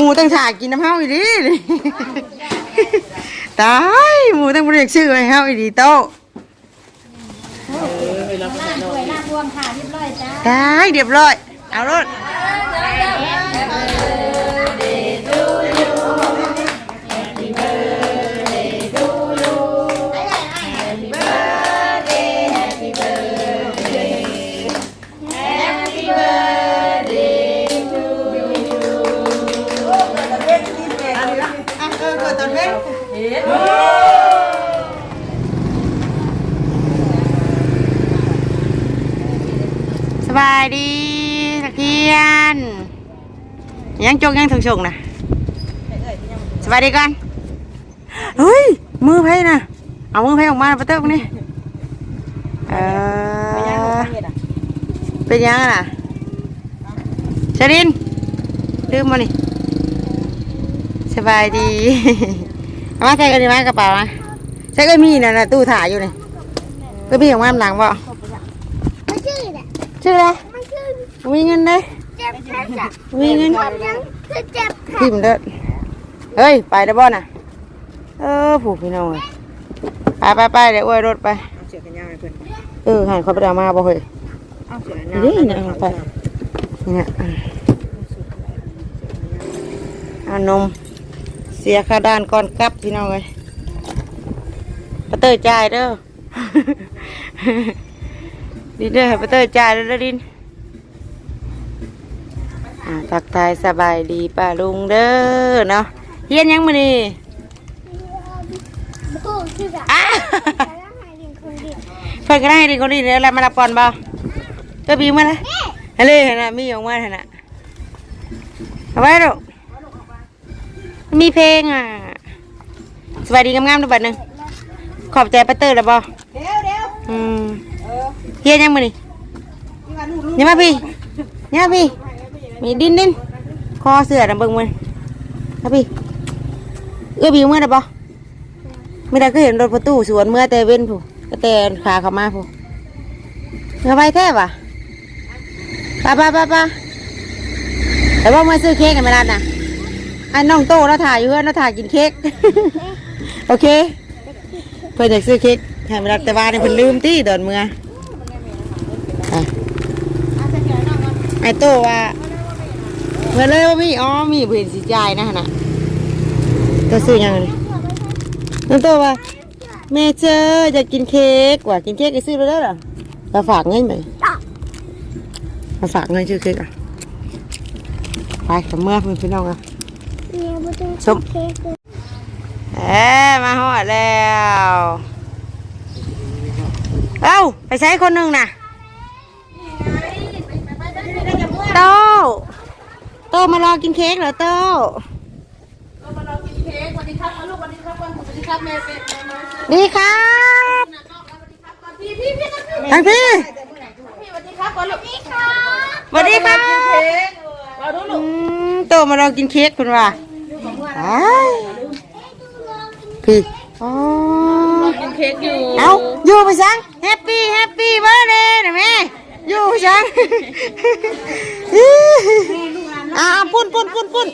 หมูต้องถากกินน้ำเฮาอีดีนี่ตายหมูต้องเรียกชื่อไว้เฮาอีดีโตะล่างสวยล่างบวมค่ะเรียบร้อยจ้าตายเรียบร้อย เอารถ บายดีตะเคียน ยังจงยังถึงชงนะสบายดีกันเฮ้ย มือไพ่นะเอามือไพ่ออกมาประเติมนี่เออเป็นยังไงล่ะชรินลืมมานี่สบายดีเอามาใส่กันดีไหมกระเป๋าอะใส่ก็มีน่ะนะตู้ถ่ายอยู่นี่ก็มีของมันหลังบ่ไม่ชื่อแหละ ชื่ออะไรไม่ชื่อมีเงินเลยเจ็บแค่จ้ะมีเงินความยังคือเจ็บค่ะพิมพ์เด้อเฮ้ย ไปได้บ่น่ะ เออผูกพี่น้องเอ้ยไปไปไปเดี๋ยวอวยรถไปเสือกันยาวให้เพิ่นเออหันเขาไปเอามาบ่เฮ้ยเอาเสือกันนี่ยาวนี่เอาไปนี่เนี่ยอะเอานม เสียค่าด้านก่อนกลับพี่น้องเลยปะเตอร์จ่ายเด้อ ดินเด้อให้ปะเตอร์จ่ายเด้อเด้อดินอ่าทักทายสบายดีป้าลุงเด้อเนาะเฮียนยังมื้อนี้ตู้ชื่อแบบอ้าแต่ละหายดินคนเดียวเพิ่นก็ได้ดิคนนี้เดี๋ยวเรามารับก่อนบ่เก็บีมาเลยฮัลโหลหั่นน่ะมีออกมาหั่นน่ะเอาไว้ลูกมีเพลงอะสวัสดีงามๆด้วยบัดหนึงขอบใจปะเตอร์แล้วบ่เดี๋ยวเดี๋ยวอืม เฮียยังมือนี้นี่ว่าลูกลูกอย่ามาพี่ย่ามาพี่ มีดินดินคอเสือน่ะเบิ่งมันมาพี่ เอื้อบีเมื่อน่ะไม่ได้ก็เห็นรถประตูสวนเมื่อแต่เว้นผู้ก็แต่ขาเข้ามาผู้เมื่อไปแท้ป่ะไป้าป้าป้าป้าแต่ว่าเมื่อซื้อเค้กกันไม่ได้น่ะไอ้น้องโตเราถ่ายอยู่เพื่อนเราถ่ายกินเค้กโอเคเพื่อนอยากซื้อเค้กให้ไม่ได้แต่ว่าเนี่ยเพิ่นลืมตี้ตอนเมื่อ ไอ้โตว่าเมื่อเลยว่ามีอ๋อมีเพื่อนสิจ่ายนะฮะน่ะตัวซื้อยังไงน้องโตว่าแม่เจออยากกินเค้กว่ากินเค้กก็ซื้อไปได้หรอมาฝากเงินไหมมาฝากเงินซื้อเค้กอะไปกับเมื่อเพื่อนพี่น้องอะเนี่ยบุตรส้มเค้กเลยเอ๊มาหอดแล้ว เอ้าไปใช้คนหนึ่งน่ะ โต้โต้มารอกินเค้กเหรอโต้เรามารอกินเค้กสวัสดีครับมาลูกสวัสดีครับวันสวัสดีครับแม่เป็ดแม่น้อสดีครับ วัสดีครับสวัสดีพี่พี่พี่นะพี่ทั้งพี่สวัสดีครับก่อนลูกพี่ค่ะสวัสดีค่ะมาดูลูกโตมาลองกินเค้กคุณว่าอ้ยพี่อ๋อกินเค้กอยู่ เอาอยู่ไปซังแฮปปี้แฮปปี้เบอร์เลย์นะแม่ อยู่ไปสังอ่าปุ่นปุ่นปุ่นปุ่น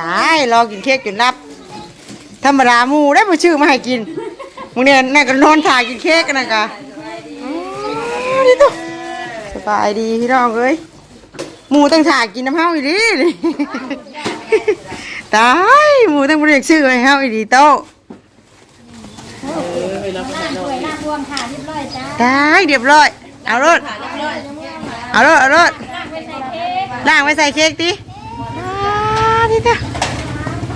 ตายรอกินเค้กจนรับ ธรรมดาหมูได้มาชื่อมาให้กินมึงเนี่ยน่าก็นอนถ่ายกินเค้กกันนะกะอ๋อนี่ตัวสบายดีพี่น้องเอ้ยหมูต้องถ่ายกินน้ำเฮาอีดีนี่ตายหมูต้องเรียกชื่อไว้เฮาอีดีโตะล่างสวยล่างบวมค่ะเรียบร้อยจ้าตายเรียบร้อย เอารถ เอารถเอารถล่างไปใส่เค้กล่างไว้ใส่เค้กดิอ่านี่จ้ะ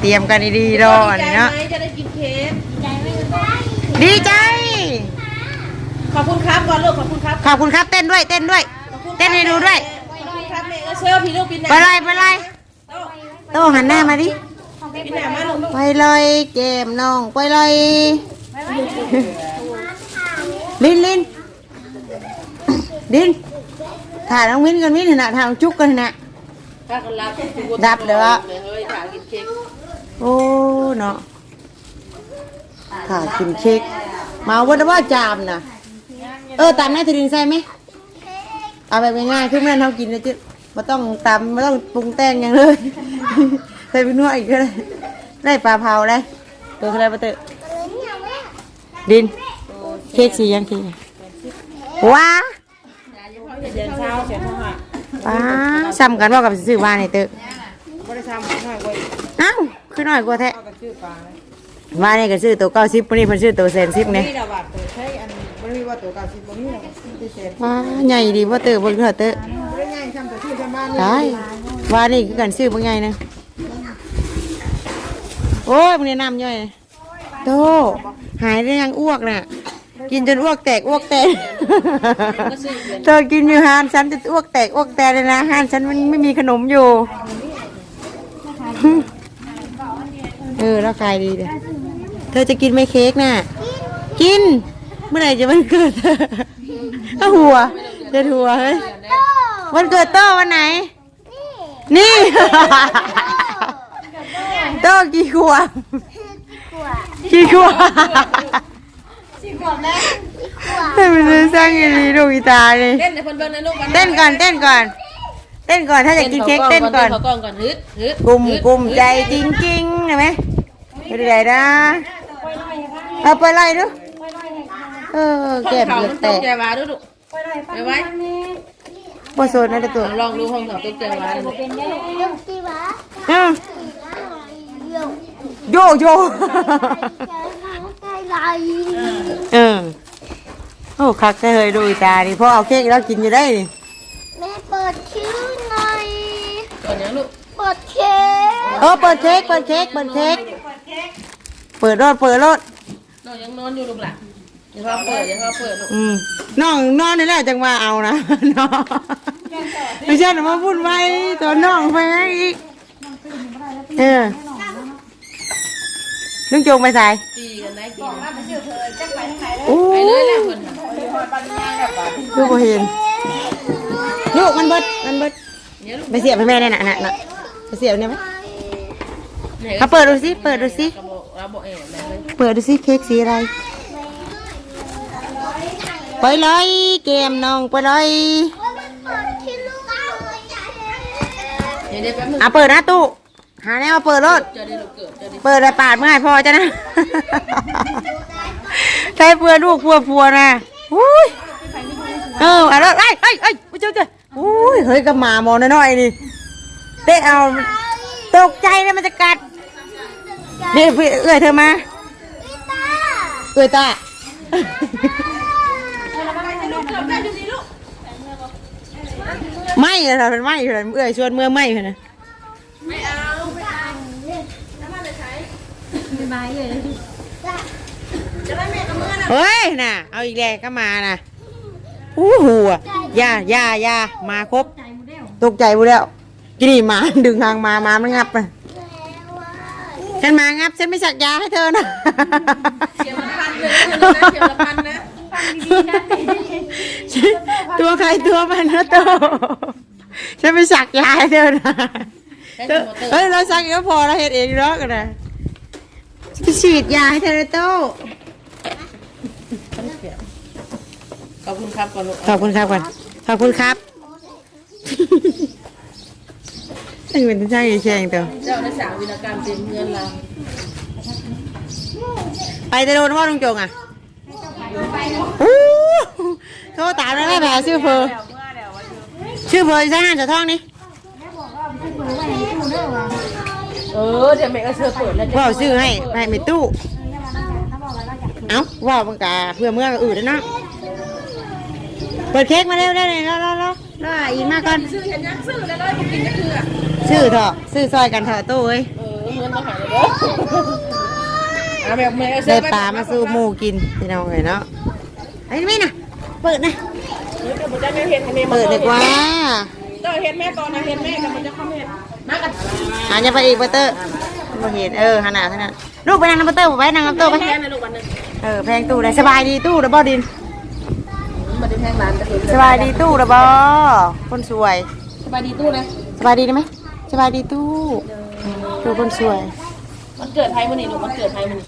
เตรียมกันดีๆรออันนี้เนาะจะได้กินเค้กใจไม่ได้ดีใจ ขอบคุณครับก่อนลูกขอบคุณครับ ขอบคุณครับเต้นด้วยเต้นด้วย เต้นให้ดูด้วยขอบคุณครับแม่เออเชื่อพี่ลูกปินหไปนาเลยไปเลยโตหันหน้ามาดิปินหนามาลูกไปเลยเกมน้องไปเลยลินลิน ดินถ่ายน้องมิ้นกันมิ้นเถอะนะถ่ายจุกกันเถอะนะถ้ากันรับรับเลยว่าเฮ้ยถ่ายกินเค้กโอ้เนาะถ่ายกินเค้กมาวันว่าจามนะเออตามแม่ทดินใส่ไหมเอาไปง่ายๆคือแม่เขากินนะจิ๊บไม่ต้องตำไม่ต้องปรุงแต่งอย่างเลยเคยไปนวดอีกก็ได้ได้ปลาเผาได้ตัวอะไรปะเตอะดิน เค้กสียังเค้กว้า เดินเช้าเสียเท่าไหร่ป้าซ้ำกันว่ากับซื้อว่าในเตอะบริษัทหน่อยกว่าเอ้าคือน้อยกว่าแท้ก็ชื่อปลาว่านี่ก็ซื้อตัวเก้าสิบวันนี้เพิ่นซื้อตัวเซนสิบเนี่ยนี่ดาวบาทตัวใช้อันมันมีว่าตัวเก่าสิบบ่มีแล้วที่เศษว้าใหญ่ดีว่าเตอะเบิ่งเถอะเตอะได้ง่ายทำตัวที่ทำบ้านนี่ได้ว่านี่คือกันซื้อบ่ไงนะโอ้ยมึงแนะนำย่อยโตหายได้ยังอ้วกน่ะ กินจนอ้วกแตกอ้วกแตก เธอกินอยู่ฮานฉันจะอ้วกแตกอ้วกแตกเลยนะฮานฉันมันไม่มีขนมอยู่ เออแล้วขายดีเด้อเธอจะกินไหมเค้กน่ะ กิน เมื่อไหร่จะวันเกิดเธอถ้าหัวจะหัวเฮ้ยวันเกิดโต้วันไหน นี่โต้กี่ขวบกี่ขวบ ให้มันจะสร้างอยังไงดูอีตาเลยเต้นในคนเบิ่งในลูกเต้นก่อนเต้นก่อน เต้นก่อนถ้าอยากกินเค้กเต้นก่อนเขากล้องก่อนฮึดฮึดกลุ่มกลุ่มใจจริงจริงๆเห็นไหมไม่ได้นะเอาไปไล่ดูเออแก้มเขาเหลือมันแตตกกใจวาดูดูไปไว้บ่โซนนะตัวลองดูห้องเขาตกใจวาดูยังตีวะอ้าวโยโยโย่ใจ ไหลเออโอ้คักได้เลยดูอีตาดิพ่อเอาเค้กแล้วกินอยู่ได้ดิแม่เปิดคิ้วหน่อยก่อนนี้ลูกเปิดเค้กเออเปิดเค้กเปิดเค้กเปิดเค้กเปิดรถเปิดรถน้องยังนอนอยู่ลูกหล่ะเดี๋ยวเขาเปิดเดี๋ยวเขาเปิดลูกอืมน้องนอนนี่แหละจังว่าเอานะน้องไม่ใช่หนูมาพูดไว้ตัวน้องไปอีกเออ ลุงโจงไปใส่ตีกันได้กินโอ้ไปเลยแหละคนลูกบ่เห็นลูกมันเบิดมันเบิดเนี่ยลูกไปเสียบให้แม่ได้น่ะน่ะน่ะไปเสียบเนี่ยไหมไหนเอาเปิดดูสิเปิดดูสิกระบอกเราบอกเอ๋แม่เลยเปิดดูสิเค้กสีอะไรไปเลยเกมน้องไปเลยเปิดคิ้วลูกเอาเลยใหญ่เดี๋ยวเดี๋ยวแป๊บนึงอะเปิดนะตู้ หาแนวมาเปิดรถเจอได้ลูกเกิดเจอได้เปิดแต่ปาดเมื่อไหร่พอจะนะ ใช้เพื่อลูกพัวพัวนะอุ้ยเออเอาแล้วไอ้ไอ้ไอ้ยเจ้าเจ้าอุ้ยเฮ้ยกับหมาหมอน้อยๆนี่เตะเอาตกใจเลยมันจะกัดนี่พี่เอื้อยเธอมาพี่ตาเอื้อยตาไม่เลยค่ะเป็นไม่เลยเอื้อยชวนเมื่อไม่เลยนะเฮ้ยน่ะ เอาอีกแล้วก็มาน่ะอู้หูอะอย่าอย่าอย่ามาครบ ตกใจบุแล้วกินนี่หมาดึงหางมาหมามันงับนะฉันมางับฉันไม่สักยาให้เธอนะเขียวละพันเลยนะเขียวละพันนะตัวใครตัวมันนะโตฉันไม่สักยาให้เธอนะใช้สมอเตอร์เฮ้ยเราสักก็พอเราเห็นเองเนาะกันนะ จะฉีดยาให้เธอนะโตขอบคุณครับก่อนลูกขอบคุณครับก่อนขอบคุณครับตั้งเป็นช่างอีแข่งตัวเจ้าได้สาววินกรรมเต็มเงินเราไปจะโดนว่าลุงจงอะอู้โทรตามแล้วแม่แผลชื่อเพอชื่อเพอใช่ห้างจะท่องนี่ เออเดี๋ยวแม่ก็เชื่อเปิดแล้วพ่อเอาชื่อให้ให้ไม่ตู้ เอ้าว่าบังกาเพื่อเมื่ออื่นแล้วเนาะเปิดเค้กมาเร็วได้เลยรอรอรอรออีกมาก่อนซื้อเห็นยังซื้อแล้วเลยกินก็คืออะชื่อเถอะชื่อซอยกันเถอะตู้เอ้ยเออเงินมาหายเลยเด้อเอาแบบแม่ก็เชื่ได้อปลามาสู้หมูกินพี่น้องเอ้ยเนาะไอ้นี่นะเปิดนะเดี๋ยวผมจะไม่เห็นอันนี้เปิดดีกว่า เจ้าเห็นแม่ตอนนะเห็นแม่กับมันจะเข้าเห็น มากันอาจจะไปอีกเบอร์เตอร์มาเห็นเออขนาดขนาดลูกไปนั่งน้ำเบอร์เตอร์ไปนั่งน้ำเตอร์ไปแค่ในลูกวันนึงเออแพงตู้ได้สบายดีตู้ระบอดินมาได้แพงร้านจะเห็นสบายดีตู้ระบอคนสวย สบายดีตู้นะสบายดีได้ไหมสบายดีตู้ตู้คนสวย มันเกิดไทยมันนี่ลูกมันเกิดไทยมันนี่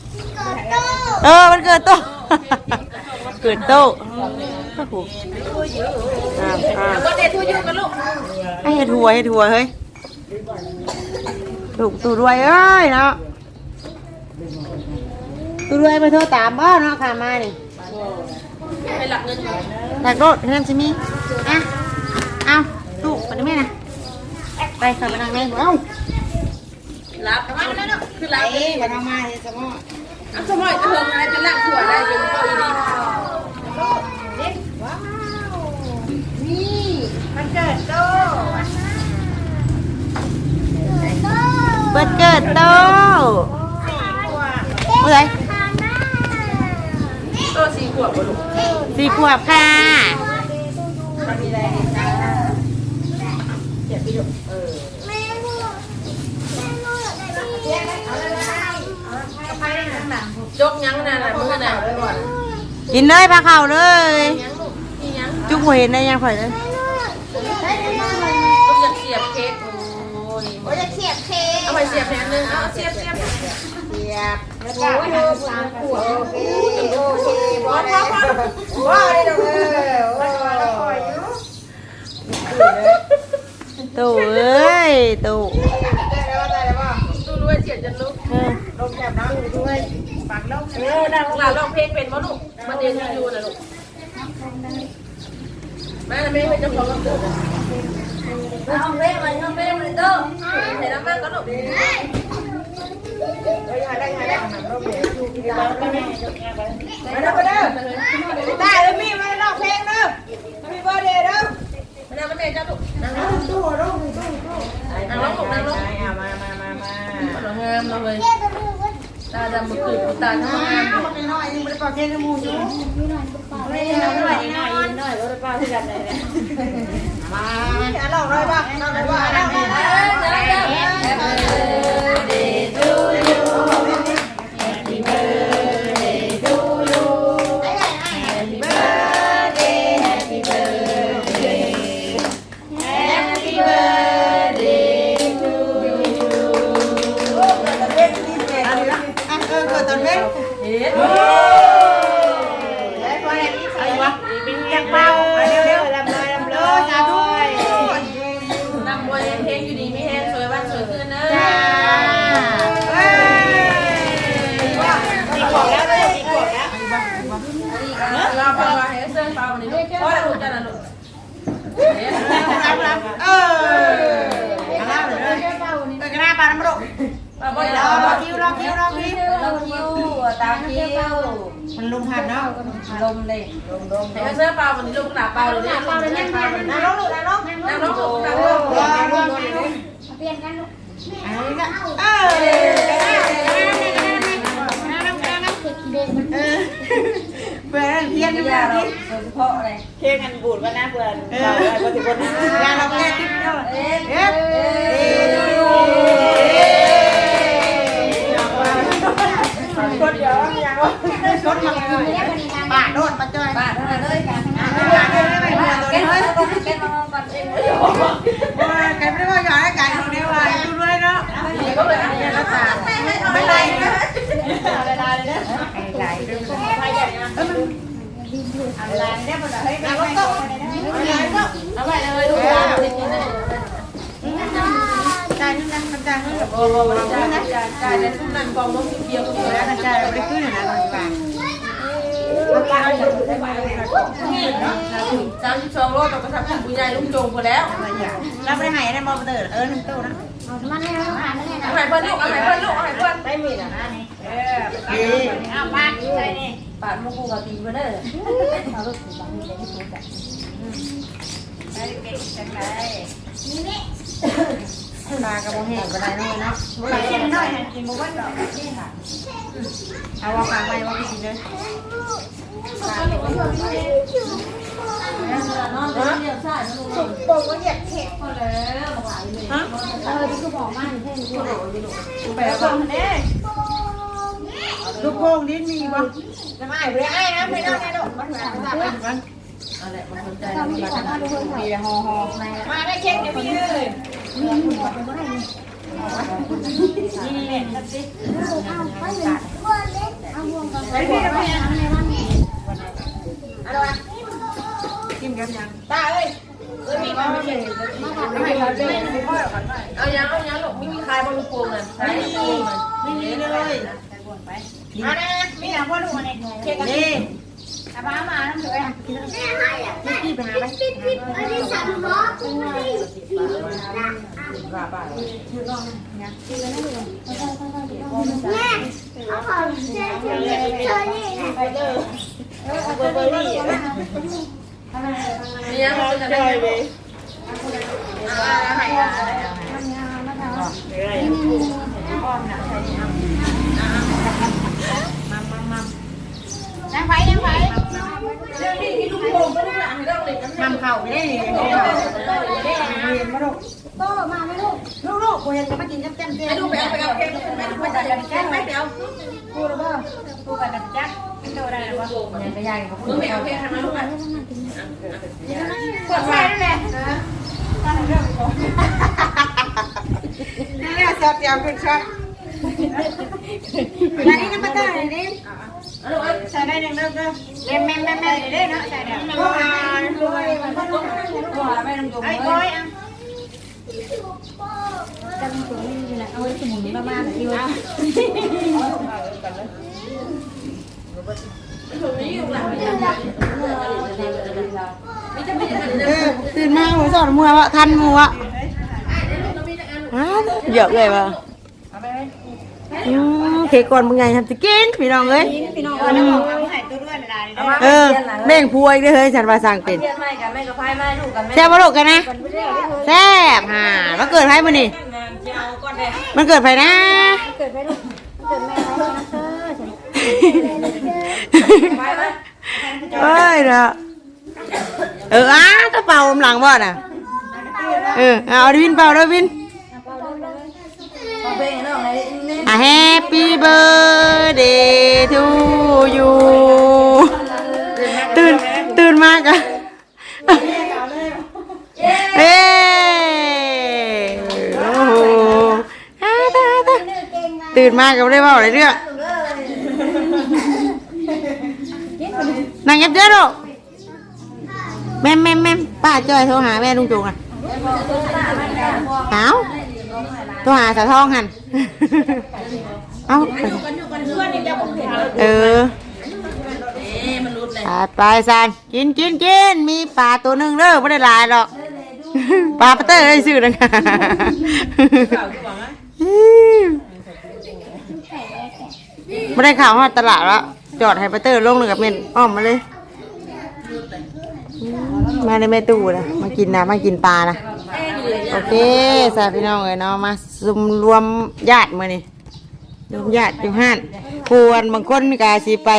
เออมันเกิดตู้เกิดตู้โอ้โหอ่าอ่าก็เดทูยูกันลูกให้เห็ดหัวเห็ดหัวเฮ้ยโต ถูกตูรวยเอ้ยเนาะตูรวยไปโทรตามบ่เนาะค่ะมานี่ไปหลักเงินหลักรถเฮือนสิมีอะเอาตู้ไปได้ไหมนะไปขับไปทางไหนเอ้ารับมาแล้วเนาะคือรับเอ๊ะมาทางมาเฮ็ดสมออะสมัยเธออะไรเป็นหลักถั่วได้เป็นเก้าอี้ดีนี่มันเกิดโต เปิดเกิดโตเมื่อไหรตัวสี่ขวบบ่ลูกสี่ขวบค่ะจกยังนั่นน่ะมือน่ะกินเลยพาเข่าเลยยังลูกนี่ยังจุกหัวเห็นได้ยังข่อยเลย นนึงเอาเสียบเสียบเสียบโอ้ยสามขวบว้าวว้าวเลยเด้อตู่เอ้ยตู่ตู้รวยเสียจนลุกเออเออนั่งหลานร้องเพลงเป็นบ่ลูกมันเรียนอยู่นะลูกแม่ไม่เป็นเจ้าของลำตัวเอาเพลงอะไร เอาเพลงเลยเด้อเห็นแล้วม่ก็ลูกได้แล้วมีมาลองเพลงเด้อมีเบอร์เดย์เด้อมานั่งกับแม่เจ้าลูกนั่งลงตู้ลงตู้นั่งลงลูกนั่งลงมามามามาสวยงามเลยตาดำมือขืนตาทำงานเอาไปหน่อยนึงบ่ได้ปอกเพลงกับหมู่อยู่ไม่ได้หน่อยหน่อยหน่อยบ่ได้ปอกคือกันเลยมาอะลองเลยบ่ลองเลยบ่ลองเลยอะ ตามคิวมันลงหันเนาะลมเลยลมลมให้เสื้อเปล่าวันนี้ลูกหนาเปล่าเลยเนี่ยเปล่าเลยเนี่ยเปล่าเลยนั่งลงลูกนั่งลงนั่งลงลูกนั่งลงรอรอคิวอันนี้ก็เออเออเพื่อนเพี้ยนเพื่อนเพี้ยนโดยเฉพาะอะไรเค้กกันบูดว่านะเพื่อนเอเราออะไรก็ถือว่างานเราแก้ติ๊บเนาะเอ๊ะเอ๊ะ คนเดียวยังว่าชดมาเลยบาดโดนมาจ่อยบ้านเท่านั้นเลยกันบาดเลยไม่เหลือตัวแกนี้มาเลยต้องแกมาก่อนเองแกไม่ได้ว่าหยอดให้กันคนเดียวเลยดูด้วยเนาะก็เลยอันนี้แล้วตาไม่ไรนะไหลด้วยไหลด้วยเออมันอะไรได้หมดเลยเอาไว้ก็เอาไว้เลยดูจ่ายนึงนะมันจ่ายนึง โอ้โหจ่ายจ่ายจ่ายในทุกนั้นกองน้องเดียวแล้วมันจ่ายไม่ขึ้นนะตอนนี้บ้างสามสิบสองโลต่อกระทับถึงคุณยายลุงจงพอแล้วเราไปไหนนะมอเตอร์เออหนึ่งตู้นะเอาไหนเพิ่นลูกเอาไหนเพิ่นลูกเอาไหนเพิ่นไม่มีนะเอาบ้านใช่นี่ปาดมะกรูดตีมาเด้อ ปลากระบอกแห้งก็ได้น้อยเนาะปลาเค็มน้อยกินบ่ว่าดอกเอาว่าปลาไม่ว่ากินเลยนอนเดียวใช่นะลูกบอกว่าอยากเค็มพอแล้วหายเลยฮะเออที่คือบอกมาเพ่งที่โหลอยู่ลูกไปเอาของเด้ลูกโป่งดิ้นมีบ่จะมาไอ้เพื่อไอ้นะไม่ได้ไงดอกมันหาไม่ได้มันอะไรมาสนใจมีมีห่อห่อมาได้เค้กเดี๋ยวมีเลย นี่นี่นับสิไปพี่ไปยังอะไรวะกินกันยังตาเอ้ยเอเอายังเอายังหลกไม่มีใครบนลูกโป่งเลยใช้ลูกโป่งเลยไม่มีเลยมานะมีอย่างพ่อหนูเนี่ย เช็คกันดิอาบ้ามาน้ำเถื่อนแม่ให้แม่ปิ๊บปิ๊บปิ๊บอันนี้สามล้อกูไม่ได้ผีนะแม่เขาขอเจอเจอเจอนี่นะไปเลยเบอร์เบอร์รี่อะมียังมันจะได้ได้เลยยังไปยังไปที่ลูกโป่งก็ได้ไม่ต้ องเลยน้ำทำเข่าได้เลยโตมาไหมลูกลูกๆกูเห็นก็มากินเต็มเต็มไปดูไปเอาไปเอาเค้กไปดูไปจัดแก้ไหมไปเอากูหรือเปล่ากูไปกับจักโตได้หรือเปล่ามึงไปเอาเค้กทำไมลูกอะกดไฟนั่นแหละนี่แหละสอบเตรียมขึ้นช็อตอันนี้น้ำมันได้เลยนี่เอาลูกเอา ใส่ได้หนึ่งเด้อเด้อเล่มแม่แม่แม่ได้เนาะใส่ได้ก็อ่านด้วยไอ้ก้อยอะเออตื่นมาหัวสอนมัววะทันมัววะอ้าวเยอะเลยว่ะ อืมเค้กก่อนมึงไงทำจะกินพี่น้องเอ้ยพี่น้องเออแล้วบอกว่าให้ตัวด้วยลายได้เออแม่งพวยเด้อเฮ้ยฉันว่าสั่งเป็นเรียนไม่กันแม่กับพายไม่ลูกกันแม่แซ่บมาลูกกันนะแซ่บห่ามันเกิดไผมันนี่มันเกิดไผนะพายไหมเอ้ยเนาะเอออ้าตะเป่าอำหลังบ่น่ะเออเอาดิวินเป่าเด้อวิน เอาเพลงน้องไหนนี่ อะ Happy birthday to you ตื่นตื่นมากอะเอ้โอ้โหอ่าตาตาตื่นมากก็ไม่ได้เว่าอะไรเรื่องนั่งเงียบเด้อลูกแม่มแม่มแม่มป้าจอยโทรหาแม่ลุงจุงอะเอ้า โทรหาสาวทองหัน เอ้าเออเออไปซานกินกินกินมีปลาตัวหนึ่งเด้อไม่ได้หลายหรอกปลาปะเตอร์ได้ซื้อนะคะไม่ได้ข่าวฮอดตลาดแล้วจอดให้ปะเตอร์ลงเลยกับเมนอ้อมมาเลย มาในแม่ตู้นะมากินนะมากินปลานะ โอเคสาพี่น้องเลยเนาะมาซุมรวมญาติมานี่รวมญาติอยู่ห้านควรบางคนกาสิไป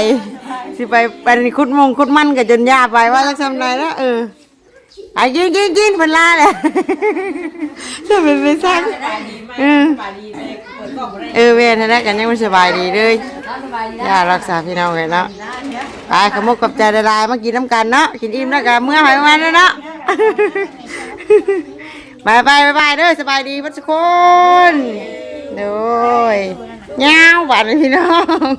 สิไปไปคุดมงคุดมันกับจนยาไปว่าจะทำไรแล้วเออไอ้กินกินกินเป็นลาเลยจะเป็นไปสั่งเออเออเวนนั่นแหละกันยังไม่สบายดีเลยย่ารักษาพี่น้องเลยเนาะไปขมุกกับใจละลายมากินน้ำกันเนาะกินอิ่มแล้วกันเมื่อไหร่วันแล้วเนาะ บายบายบายบายเด้อสบายดีพัชคนโดยเงาวหวานเลยพี่น้อง